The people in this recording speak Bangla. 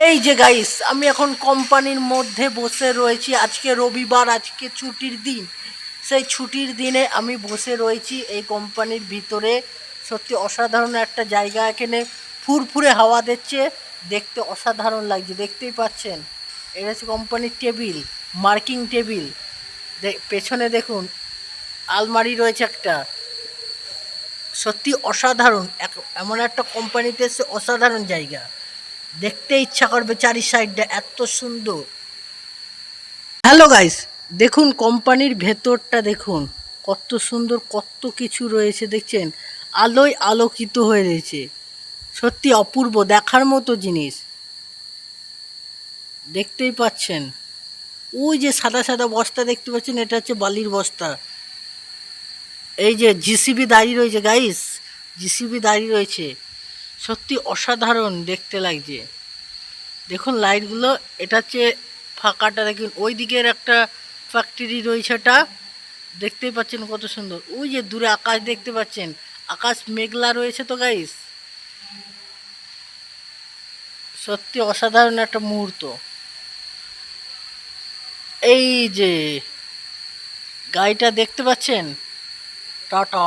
এই যে গাইস আমি এখন কোম্পানির মধ্যে বসে রয়েছি। আজকে রবিবার, আজকে ছুটির দিন। সেই ছুটির দিনে আমি বসে রয়েছি এই কোম্পানির ভিতরে। সত্যি অসাধারণ একটা জায়গা এখানে। ফুরফুরে হাওয়া দিচ্ছে। দেখতে অসাধারণ লাগছে, দেখতেই পাচ্ছেন? এটা হচ্ছে কোম্পানির টেবিল মার্কিং টেবিল পেছনে দেখুন, আলমারি রয়েছে একটা। সত্যি অসাধারণ। এমন একটা কোম্পানিতে এসে অসাধারণ জায়গা। দেখতে ইচ্ছা করবে চারি সাইডটা এত সুন্দর। হ্যালো গাইস দেখুন কোম্পানির ভেতরটা দেখুন, কত সুন্দর, কত কিছু রয়েছে, দেখছেন? আলোয় আলোকিত হয়ে রয়েছে। সত্যি অপূর্ব, দেখার মতো জিনিস। দেখতেই পাচ্ছেন। ওই যে সাদা সাদা বস্তা দেখতে পাচ্ছেন, এটা হচ্ছে বালির বস্তা। এই যে জিসিবি দাঁড়িয়ে রয়েছে গাইস জিসিবি দাঁড়িয়ে রয়েছে। সত্যি অসাধারণ দেখতে লাগছে। দেখুন লাইটগুলো, এটা হচ্ছে ফাঁকাটা, দেখুন ওই দিকের একটা ফ্যাক্টরি রয়েছে এটা। দেখতেই পাচ্ছেন কত সুন্দর। ওই যে দূরে আকাশ দেখতে পাচ্ছেন। আকাশ মেঘলা রয়েছে তো গাইস সত্যি অসাধারণ একটা মুহূর্ত। এই যে গাড়িটা দেখতে পাচ্ছেন? টাটা।